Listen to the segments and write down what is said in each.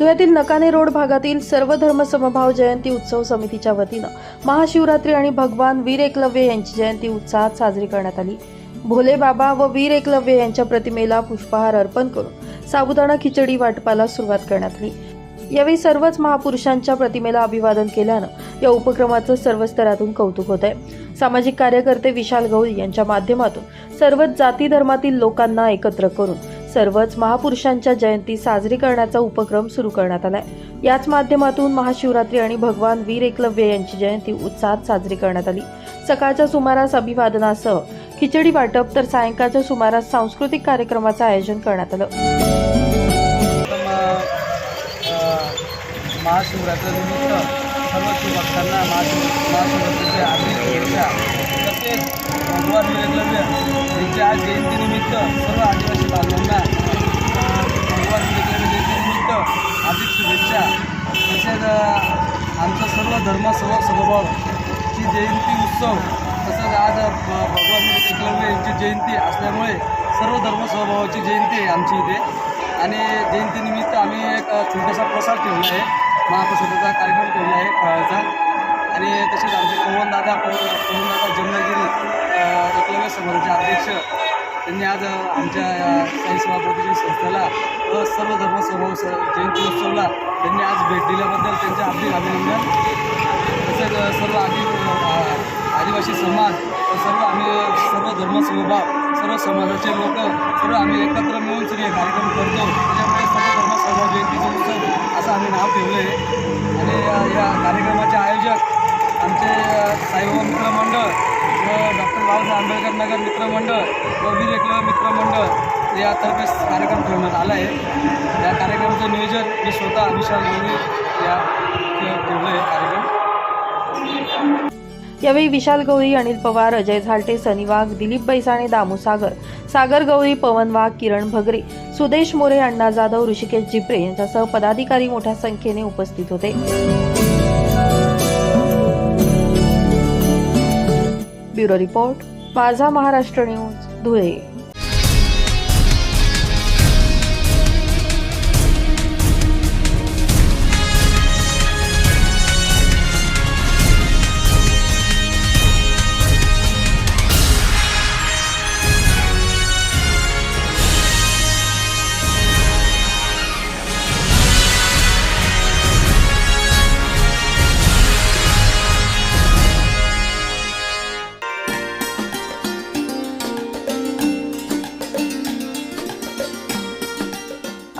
धुळ्यातील नकाने road भागातील सर्व धर्म समभाव जयंती उत्सव समितीच्या वतीनं महाशिवरात्री आणि भगवान वीर एकलव्य यांची जयंती उत्साहात साजरी करण्यात आली. भोले बाबा व वीर एकलव्य यांच्या प्रतिमेला पुष्पहार अर्पण करून साबुदाणा खिचडी वाटपाला सुरुवात करण्यात आली. यावेळी सर्वच महापुरुषांच्या प्रतिमेला अभिवादन केल्यानं या उपक्रमाचं सर्व स्तरातून कौतुक होत आहे. सामाजिक कार्यकर्ते विशाल गौरी यांच्या माध्यमातून सर्वच जाती धर्मातील लोकांना एकत्र करून सर्वच महापुरुषांच्या जयंती साजरी करण्याचा उपक्रम सुरू करण्यात आलाय. याच माध्यमातून महाशिवरात्री आणि भगवान वीर एकलव्य यांची जयंती उत्साहात साजरी करण्यात आली. सकाळच्या सुमारास अभिवादनासह खिचडी वाटप तर सायंकाळच्या सुमारास सांस्कृतिक कार्यक्रमाचं आयोजन करण्यात आलं. महाशिवरात्रीनिमित्त सर्व शिवभक्तांना महाशिव महाशिवरात्रीच्या आर्थिक शुभेच्छा. तसेच भगवान वीरलव्य यांच्या आज जयंतीनिमित्त सर्व आदिवासी बांधवांना भगवान वीरलव्य जयंतीनिमित्त आर्थिक शुभेच्छा. तसेच आमचं आमचा सर्व धर्म सर्व समभावची जयंती उत्सव तसंच आज भगवान एकलव्य यांची जयंती असल्यामुळे सर्व धर्म स्वभावाची जयंती आहे आमची इथे. आणि जयंतीनिमित्त आम्ही एक छोटासा प्रसाद ठेवला आहे. महाप्रसादाचा कार्यक्रम ठेवला आहे फळाचा. आणि तसेच आमचे पवनदादा पवनदादा जमनागिरी एकलव्य समाजाचे अध्यक्ष. त्यांनी आज आमच्या या साई संस्थेला व सर्व धर्म स जयंती उत्सवला त्यांनी आज भेट दिल्याबद्दल त्यांचे हार्दिक अभिनंदन. तसेच सर्व आदि आदिवासी समाज व सर्व आम्ही सर्व धर्मसमभाव सर्व समाजाचे लोक सर्व आम्ही एकत्र मिळून सगळे कार्यक्रम करतो. त्याच्यामुळे सर्व धर्मसभा जयंतीचा उत्सव असं आम्ही नाव ठेवलं आहे आणि या कार्यक्रमाचे आयोजक आमचे अ, साईबाबा मित्रमंडळ व डॉक्टर बाबासाहेब आंबेडकर नगर मित्रमंडळ व वीर एकलव्य मित्रमंडळ यातर्फे कार्यक्रम ठेवण्यात आला आहे. या कार्यक्रमाचं नियोजन मी स्वतः अभिषेक गवळी या ठेवलं आहे कार्यक्रम. यावेळी विशाल गवळी अनिल पवार अजय झालटे सनिवाग दिलीप बैसाणे दामू सागर सागर गवळी पवन वाघ किरण भगरे सुदेश मोरे अण्णा जाधव ऋषिकेश जिप्रे यांच्यासह पदाधिकारी मोठ्या संख्येने उपस्थित होते. ब्युरो रिपोर्ट माझा महाराष्ट्र न्यूज धुळे.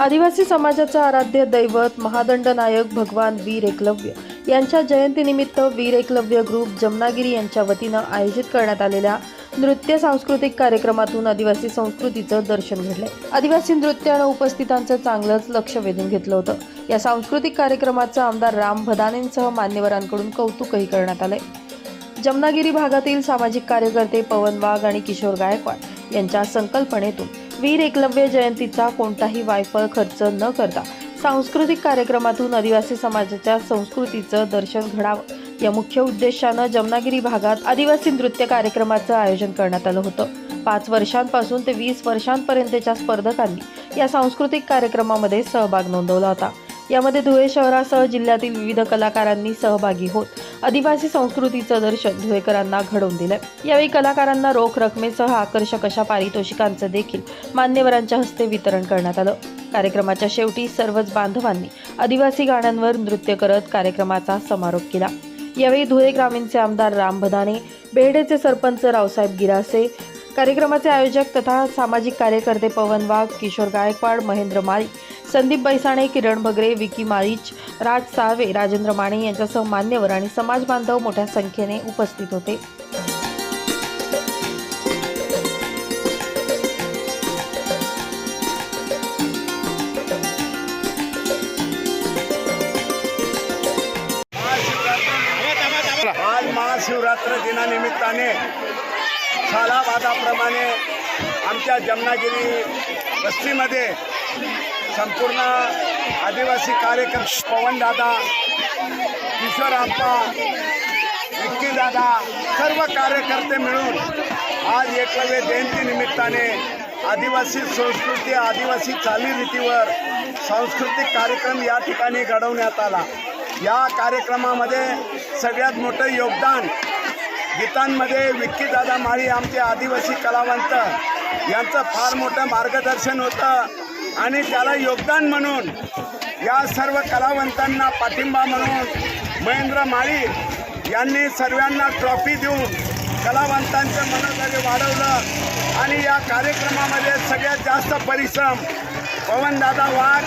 आदिवासी समाजाचं आराध्य दैवत महादंड नायक भगवान वीर एकलव्य. यांच्या जयंतीनिमित्त वीर एकलव्य ग्रुप जमनागिरी यांच्या वतीनं आयोजित करण्यात आलेल्या नृत्य सांस्कृतिक कार्यक्रमातून आदिवासी संस्कृतीचं दर्शन घडलंय आदिवासी नृत्यानं उपस्थितांचं चांगलंच लक्ष वेधून घेतलं होतं. या सांस्कृतिक कार्यक्रमाचं आमदार राम भदानेंसह मान्यवरांकडून कौतुकही करण्यात आलंय. जमनागिरी भागातील सामाजिक कार्यकर्ते पवन वाघ आणि किशोर गायकवाड यांच्या संकल्पनेतून वीर एकलव्य जयंतीचा कोणताही वायफळ खर्च न करता सांस्कृतिक कार्यक्रमातून आदिवासी समाजाच्या संस्कृतीचं दर्शन घडावं. या मुख्य उद्देशानं जमनागिरी भागात आदिवासी नृत्य कार्यक्रमाचं आयोजन करण्यात आलं होतं. पाच वर्षांपासून ते वीस वर्षांपर्यंतच्या स्पर्धकांनी या सांस्कृतिक कार्यक्रमामध्ये सहभाग नोंदवला होता. यामध्ये धुळे शहरासह जिल्ह्यातील विविध कलाकारांनी सहभागी होत आदिवासी संस्कृतीचं दर्शन धुळेकरांना घडवून दिलंय. यावेळी कलाकारांना रोख रकमेसह आकर्षक अशा पारितोषिकांचं देखील मान्यवरांच्या हस्ते वितरण करण्यात आलं. कार्यक्रमाच्या शेवटी सर्वच बांधवांनी आदिवासी गाण्यांवर नृत्य करत कार्यक्रमाचा समारोप केला. यावेळी धुळे ग्रामीणचे आमदार राम भदाने बेहडेचे सरपंच रावसाहेब गिरासे कार्यक्रमाचे आयोजक तथा सामाजिक कार्यकर्ते पवन वाघ किशोर गायकवाड महेंद्र माळी संदीप बैसाणे किरण भगरे विकी माळीच राज साळवे राजेंद्र माने यांच्यासह मान्यवर आणि समाज बांधव मोठ्या संख्येने उपस्थित होते. आज महाशिवरात्र दिनानिमित्ताने सालाबादाप्रमाणे आमच्या जमनागिरी वस्तीमध्ये संपूर्ण आदिवासी कार्यक्रम पवनदादा किशोरप्पा विक्कीदादा सर्व कार्यकर्ते मिळून आज एकलव्य जयंतीनिमित्ताने आदिवासी संस्कृती आदिवासी चालीरीतीवर सांस्कृतिक कार्यक्रम या ठिकाणी घडवण्यात आला. या कार्यक्रमामध्ये सगळ्यात मोठं योगदान गीतांमध्ये विक्कीदादा माळी आमचे आदिवासी कलावंत यांचं फार मोठं मार्गदर्शन होतं. आणि त्याला योगदान म्हणून या सर्व कलावंतांना पाठिंबा म्हणून महेंद्र माळी यांनी सर्वांना ट्रॉफी देऊन कलावंतांचं मनोधैर्य वाढवलं. आणि या कार्यक्रमामध्ये सगळ्यात जास्त परिश्रम पवनदादा वाघ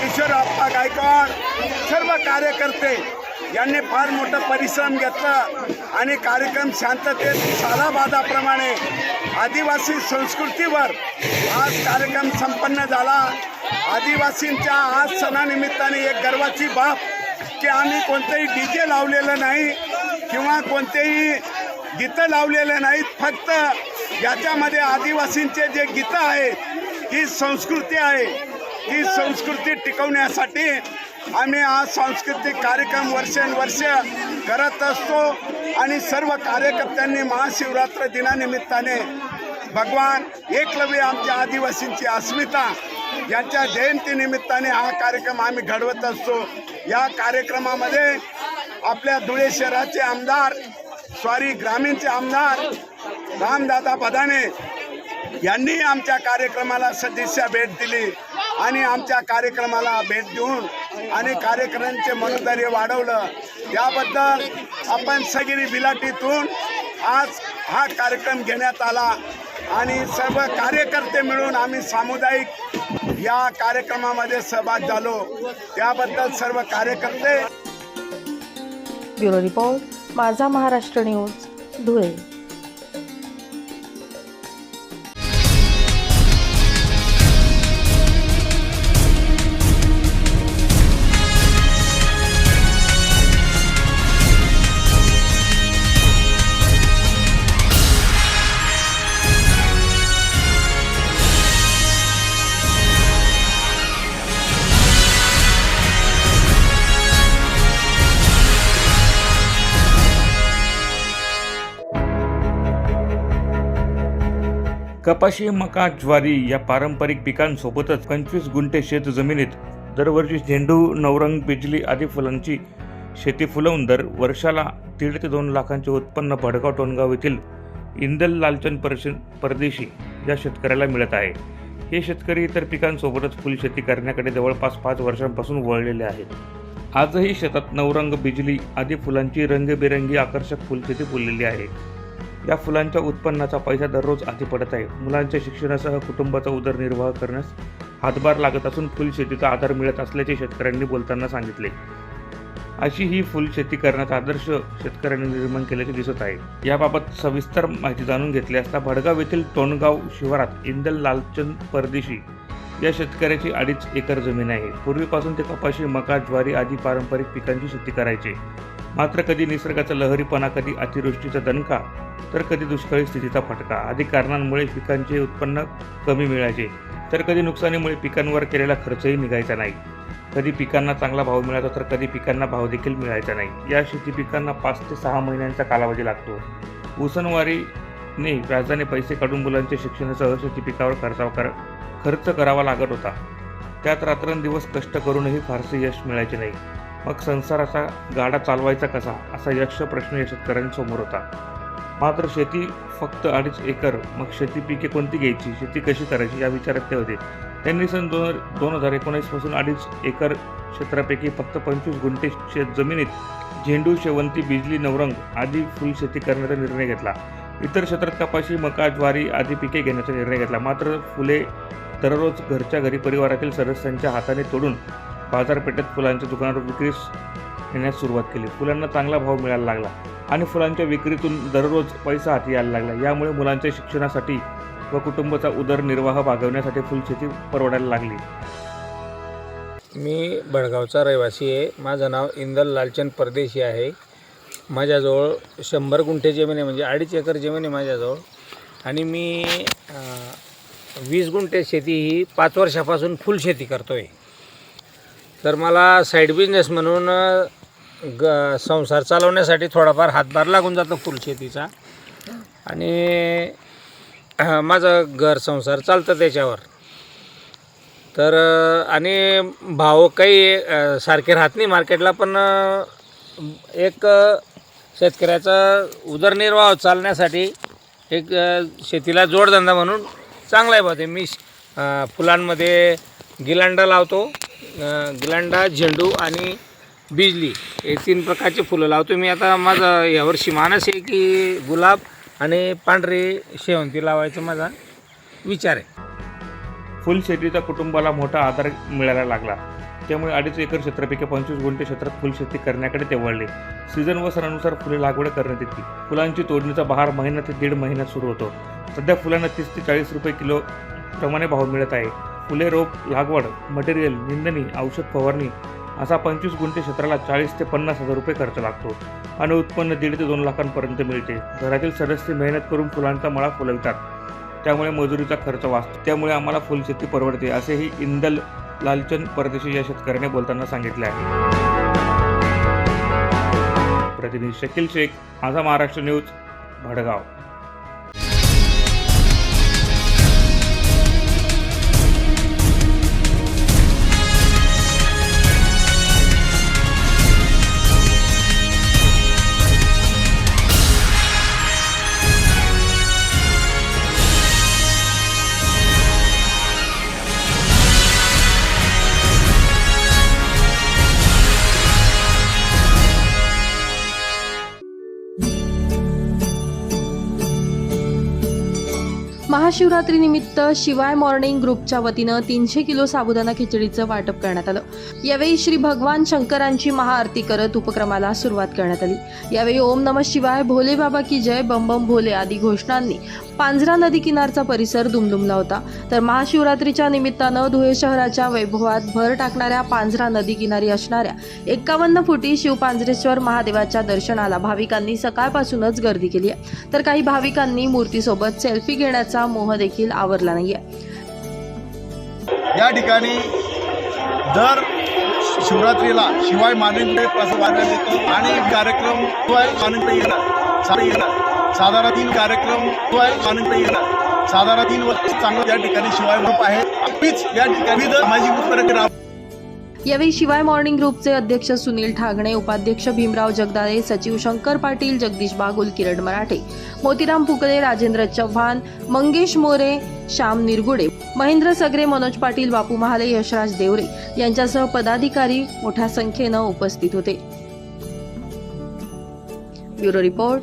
किशोरप्पा गायकवाड सर्व कार्यकर्ते यांनी फार मोठं परिश्रम घेतलं आणि कार्यक्रम शांततेत सालाबादाप्रमाणे आदिवासी संस्कृतीवर आज कार्यक्रम संपन्न झाला. आदिवासींच्या आज सणानिमित्ताने एक गर्वाची बाब की आम्ही कोणतंही डी जे लावलेलं नाही किंवा कोणतेही गीतं लावलेलं नाहीत फक्त याच्यामध्ये आदिवासींचे जे गीतं आहेत ही संस्कृती आहे ही संस्कृती टिकवण्यासाठी आम्ही आज सांस्कृतिक कार्यक्रम वर्षानुवर्ष करत असतो आणि सर्व कार्यकर्त्यांनी महाशिवरात्र दिनानिमित्ताने भगवान एकलव्य आमच्या आदिवासींची अस्मिता यांच्या जयंतीनिमित्ताने हा कार्यक्रम आम्ही घडवत असतो. या कार्यक्रमामध्ये आपल्या धुळे शहराचे आमदार स्वारी ग्रामीणचे आमदार रामदादा बदाने यांनी आमच्या कार्यक्रमाला सदिच्छा भेट दिली. आणि आमच्या कार्यक्रमाला भेट देऊन आणि कार्यक्रमांचे मनोधैर्य वाढवलं. त्याबद्दल आपण सगिरी बिलाटीतून आज हा कार्यक्रम घेण्यात आला. आणि सर्व कार्यकर्ते मिळून आम्ही सामुदायिक या कार्यक्रमामध्ये सहभाग झालो. त्याबद्दल सर्व कार्यकर्ते ब्युरो रिपोर्ट माझा महाराष्ट्र न्यूज धुळे. कपाशी मका ज्वारी या पारंपरिक पिकांसोबतच पंचवीस गुंठे शेत जमिनीत दरवर्षी झेंडू नवरंग बिजली आदी फुलांची शेती फुलवून दर वर्षाला दीड ते दोन लाखांचे उत्पन्न भडगाव टोनगाव येथील इंदल लालचंद परश परदेशी या शेतकऱ्याला मिळत आहे. हे शेतकरी इतर पिकांसोबतच फुलशेती करण्याकडे जवळपास पाच वर्षांपासून वळलेले आहेत. आजही शेतात नवरंग बिजली आदी फुलांची रंगबेरंगी आकर्षक फुलशेती फुललेली आहे. या फुलांच्या उत्पन्नाचा पैसा दररोज आधी पडत आहे. मुलांच्या शिक्षणासह कुटुंबाचा उदरनिर्वाह करण्यास हातभार लागत असून फुलशेतीचा आधार मिळत असल्याचे शेतकऱ्यांनी बोलताना सांगितले. अशी ही फुलशेती करण्याचा आदर्श शेतकऱ्यांनी निर्माण केल्याचे दिसत आहे. याबाबत सविस्तर माहिती जाणून घेतली असता भडगाव येथील तोंडगाव शिवारात इंदल लालचंद परदेशी या शेतकऱ्याची अडीच एकर जमीन आहे. पूर्वीपासून ते कपाशी मका ज्वारी आदी पारंपरिक पिकांची शेती करायचे. मात्र कधी निसर्गाचा लहरीपणा कधी अतिवृष्टीचा दणका तर कधी दुष्काळी स्थितीचा फटका. आदी कारणांमुळे पिकांचे उत्पन्न कमी मिळायचे. तर कधी नुकसानीमुळे पिकांवर केलेला खर्चही निघायचा नाही. कधी पिकांना चांगला भाव मिळाला तर कधी पिकांना भाव देखील मिळायचा नाही. या शेती पिकांना पाच ते सहा महिन्यांचा कालावधी लागतो. उसनवारीने व्याजाने पैसे काढून मुलांच्या शिक्षणासह शेती पिकावर खर्चाव कर खर्च करावा लागत होता. त्यात रात्रंदिवस कष्ट करूनही फारसे यश मिळायचे नाही. मग संसाराचा गाडा चालवायचा कसा? असा यक्ष प्रश्न या शेतकऱ्यांसमोर होता. मात्र शेती फक्त अडीच एकर मग शेती पिके कोणती घ्यायची? शेती कशी करायची? या विचारात ते होते. त्यांनी सन दोन दोन हजार एकोणीसपासून अडीच एकर क्षेत्रापैकी फक्त पंचवीस गुंठे शेत जमिनीत झेंडू शेवंती बिजली नवरंग आदी फुलशेती करण्याचा निर्णय घेतला. इतर क्षेत्रात कपाशी मका ज्वारी आदी पिके घेण्याचा निर्णय घेतला. मात्र फुले दररोज घरच्या घरी परिवारातील सदस्यांच्या हाताने तोडून बाजारपेठेत फुलांच्या दुकानावर विक्रीस येण्यास सुरुवात केली. फुलांना चांगला भाव मिळायला लागला आणि फुलांच्या विक्रीतून दररोज पैसा हाती यायला लागला. यामुळे मुलांच्या शिक्षणासाठी व कुटुंबाचा उदरनिर्वाह भागवण्यासाठी फुलशेती परवडायला लागली. मी बडगावचा रहिवासी आहे. माझं नाव इंदल लालचंद परदेशी आहे. माझ्याजवळ शंभर गुंठे जमीन आहे म्हणजे अडीच एकर जमीन आहे माझ्याजवळ. आणि मी वीस गुंठे शेती ही पाच वर्षापासून फुलशेती करतो आहे तर मला साईड बिझनेस म्हणून ग संसार चालवण्यासाठी थोडाफार हातभार लागून जातो फुलशेतीचा. आणि माझं घर संसार चालतं त्याच्यावर. तर आणि भाव काही सारखे राहत नाही मार्केटला पण एक शेतकऱ्याचा उदरनिर्वाह चालण्यासाठी एक शेतीला जोडधंदा म्हणून चांगला आहे बा ते. मी फुलांमध्ये गिलांडा लावतो. गिलांडा झेंडू आणि बिजली हे तीन प्रकारचे फुलं लावतो मी आता माझा यावर्षी मानस आहे की गुलाब आणि पांढरे शेवंती लावायचा माझा विचार आहे. फुलशेतीचा कुटुंबाला मोठा आधार मिळायला लागला. त्यामुळे अडीच एकर क्षेत्रापैकी पंचवीस गुंठे क्षेत्रात फुलशेती करण्याकडे ते वळले. सीझन व सणानुसार फुले लागवड करण्यात येते. फुलांची तोडणीचा बहार महिना ते दीड महिन्यात सुरू होतो. सध्या फुलांना तीस ते चाळीस रुपये किलो प्रमाणे भाव मिळत आहे. फुले रोप लागवड मटेरियल निंदणी औषध फवारणी असा पंचवीस गुंठे क्षेत्राला चाळीस ते पन्नास हजार रुपये खर्च लागतो. आणि उत्पन्न दीड ते दोन लाखांपर्यंत मिळते. घरातील सदस्य मेहनत करून फुलांचा मळा फुलवितात. त्यामुळे मजुरीचा खर्च वाचतो. त्यामुळे आम्हाला फुलशेती परवडते असेही इंदल लालचंद परदेशी या शेतकऱ्याने बोलताना सांगितले आहे. प्रतिनिधी शकील शेख माझा महाराष्ट्र न्यूज भडगाव. महाशिवरात्रीनिमित्त शिवाय मॉर्निंग ग्रुपच्या वतीनं तीनशे किलो साबुदाणा खिचडीचं वाटप करण्यात आलं. यावेळी श्री भगवान शंकरांची महाआरती करत उपक्रमाला सुरुवात करण्यात आली. यावेळी ओम नम शिवाय भोले बाबा की जय बम बम भोले आदी घोषणांनी पांझरा नदी किनारचा परिसर दुमदुमला होता. तर महाशिवरात्रीच्या निमित्तानं धुळे शहराच्या वैभवात भर टाकणाऱ्या पांझरा नदी किनारी असणाऱ्या एकावन्न फुटी शिवपांजरेश्वर महादेवाच्या दर्शनाला भाविकांनी सकाळपासूनच गर्दी केली आहे. तर काही भाविकांनी मूर्तीसोबत सेल्फी घेण्याचा मोह देखील आवरला नाहीये. या ठिकाणी दर शिवरात्रीला शिवाय मानंकडे येतो आणि कार्यक्रम आहे येणार येणार साधारण तीन कार्यक्रम तो आहे मानंकडे येणार. साधारण तीन वर्ष चांगलं त्या ठिकाणी शिवाय ग्रुप आहे. या ठिकाणी सामाजिक उपक्रम यावेळी शिवाय मॉर्निंग ग्रुपचे अध्यक्ष सुनील ठागणे उपाध्यक्ष भीमराव जगदाळे सचिव शंकर पाटील जगदीश बागुल किरण मराठे मोतीराम फुकले राजेंद्र चव्हाण मंगेश मोरे श्याम निरगुडे महेंद्र सगरे मनोज पाटील बापू महाले यशराज देवरे यांच्यासह पदाधिकारी मोठ्या संख्येनं उपस्थित होते. ब्युरो रिपोर्ट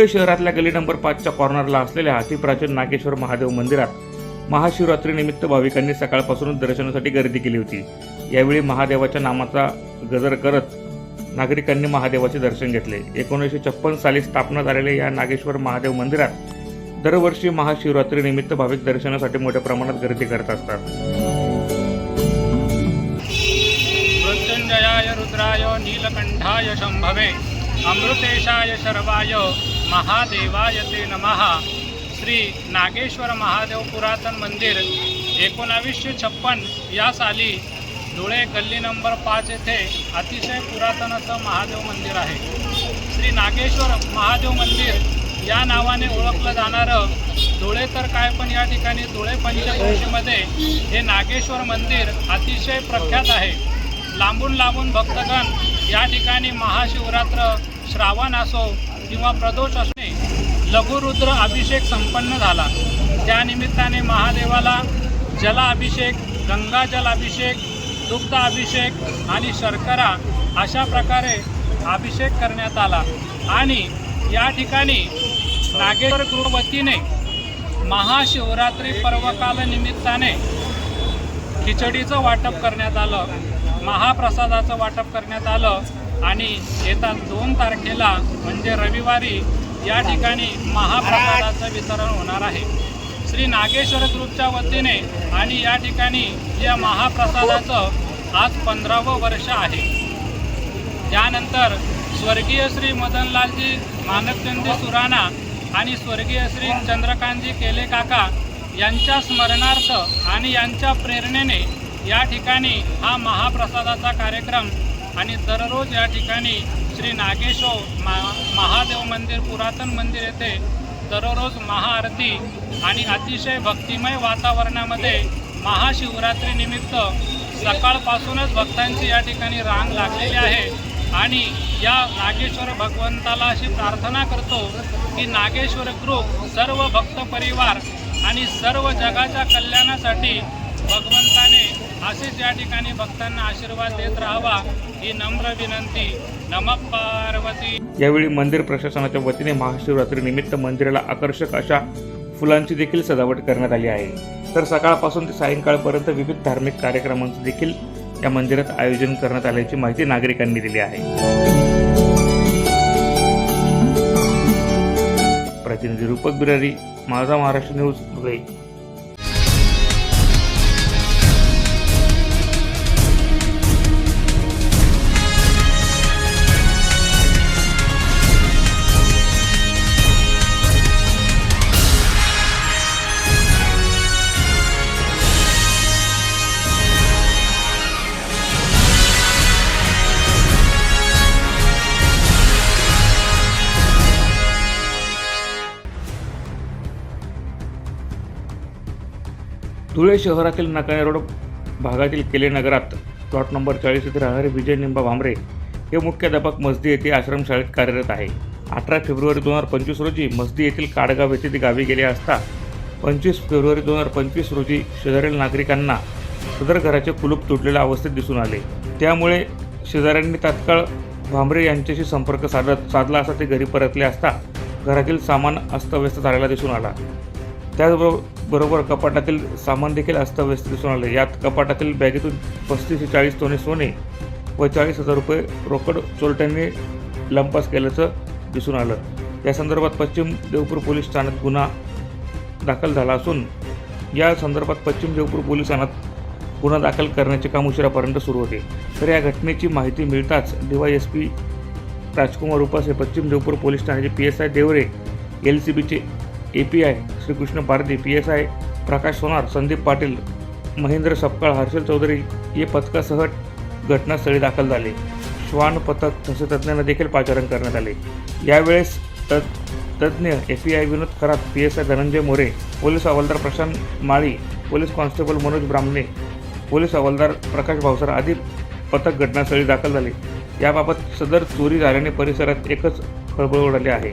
धुळे शहरातल्या गली नंबर पाचच्या कॉर्नरला असलेल्या अतिप्राचीन नागेश्वर महादेव मंदिरात महाशिवरात्रीनिमित्त भाविकांनी सकाळपासूनच दर्शनासाठी गर्दी केली होती. यावेळी महादेवाच्या नामाचा गजर करत नागरिकांनी महादेवाचे दर्शन घेतले. एकोणीसशे छप्पन साली स्थापना झालेल्या या नागेश्वर महादेव मंदिरात दरवर्षी महाशिवरात्रीनिमित्त भाविक दर्शनासाठी मोठ्या प्रमाणात गर्दी करत असतात. मृत्युंजयाय रुद्राय नीलकंठाय शंभवे अमृतेशाय शर्वाय महादेवाय ते नमहा श्री नागेश्वर महादेव पुरातन मंदिर एकोणावीसशे छप्पन या साली धुळे गल्ली नंबर पाच येथे अतिशय पुरातन असं महादेव मंदिर आहे. श्री नागेश्वर महादेव मंदिर या नावाने ओळखलं जाणारं धुळे तर काय पण या ठिकाणी धुळे पंचक्रोशीमध्ये हे नागेश्वर मंदिर अतिशय प्रख्यात आहे. लांबून लांबून भक्तगण या ठिकाणी महाशिवरात्र श्रावण असो किंवा प्रदोष असणे लघुरुद्र अभिषेक संपन्न झाला. त्यानिमित्ताने महादेवाला जलाभिषेक गंगा अभिषेक दुग्ध अभिषेक आणि शर्करा अशा प्रकारे अभिषेक करण्यात आला. आणि या ठिकाणी नागेश्वर गृहवतीने महाशिवरात्री पर्वकालनिमित्ताने खिचडीचं वाटप करण्यात आलं महाप्रसादाचं वाटप करण्यात आलं. आणि येत्या दोन तारखेला म्हणजे रविवारी या ठिकाणी महाप्रसादाचं वितरण होणार आहे. श्री नागेश्वर ग्रुपच्या वतीने आणि या ठिकाणी या महाप्रसादाचं आज पंधरावं वर्ष आहे. त्यानंतर स्वर्गीय श्री मदनलालजी मानकचंदी सुराणा आणि स्वर्गीय श्री चंद्रकांतजी केले काका यांच्या स्मरणार्थ आणि यांच्या प्रेरणेने या ठिकाणी हा महाप्रसादाचा कार्यक्रम आणि दररोज या ठिकाणी श्री नागेश्वर मा महादेव मंदिर पुरातन मंदिर येथे दररोज महाआरती आणि अतिशय भक्तिमय वातावरणामध्ये महाशिवरात्रीनिमित्त सकाळपासूनच भक्तांची या ठिकाणी रांग लागलेली आहे. आणि या नागेश्वर भगवंताला अशी प्रार्थना करतो की नागेश्वर ग्रुप सर्व भक्त परिवार आणि सर्व जगाच्या कल्याणासाठी भगवंताने असेच या ठिकाणी भक्तांना आशीर्वाद देत राहावा ही नम्र विनंती. नमक पार्वती. यावेळी मंदिर प्रशासनाच्या वतीने महाशिवरात्री निमित्त मंदिराला आकर्षक अशा फुलांची देखील सजावट करण्यात आली आहे. तर सकाळपासून ते सायंकाळपर्यंत विविध धार्मिक कार्यक्रमांचं देखील या मंदिरात आयोजन करण्यात आल्याची माहिती नागरिकांनी दिली आहे. प्रतिनिधी रूपक बिरारी माझा महाराष्ट्र न्यूज धुळे. धुळे शहरातील नकाने रोड भागातील केले नगरात प्लॉट नंबर चाळीस येथे राहणारे विजय निंबा भांबरे हे मुख्य मुख्याध्यापक मस्जिद येथे आश्रमशाळेत कार्यरत आहे. अठरा फेब्रुवारी दोन हजार पंचवीस रोजी मस्दी येथील काडगाव येथे ते गावी गेले असता पंचवीस फेब्रुवारी दोन हजार पंचवीस रोजी शेजारील नागरिकांना सदर घराचे कुलूप तुटलेल्या अवस्थेत दिसून आले. त्यामुळे शेजाऱ्यांनी तात्काळ भांबरे यांच्याशी संपर्क साधत साधला असता ते घरी परतले असता घरातील सामान अस्तव्यस्त झालेला दिसून आला. त्याचबरोबर बरोबर कपाटातील सामान देखील अस्तव्यस्त दिसून आले यात कपाटातील बॅगेतून पस्तीस ते चाळीस तोने सोने व चाळीस हजार रुपये रोकड चोरट्यांनी लंपास केल्याचं दिसून आलं. या संदर्भात पश्चिम देवपूर पोलीस ठाण्यात गुन्हा दाखल झाला असून या संदर्भात पश्चिम देवपूर पोलीस ठाण्यात गुन्हा दाखल करण्याचे काम उशिरापर्यंत सुरू होते. तर या घटनेची माहिती मिळताच D Y S P Rajkumar Upase Paschim Deopur police ठाण्याचे P S I Deore L C बीचे A P I Shrikrishna Pardhi P S I Prakash Sonar Sandeep Patil Mahendra Sapkal Harshal Chaudhari हे पथकासह घटनास्थळी दाखल झाले. श्वान पथक तसे तज्ज्ञांना देखील पाचारण करण्यात आले. यावेळेस तज् तज्ज्ञ A P I Vinod Kharat P S I Dhananjay More police हवालदार Prashant Mali police constable Manoj Brahmane police हवालदार प्रकाश भावसार आदी पथक घटनास्थळी दाखल झाले. याबाबत सदर चोरी झाल्याने परिसरात एकच खळबळ उडाली आहे.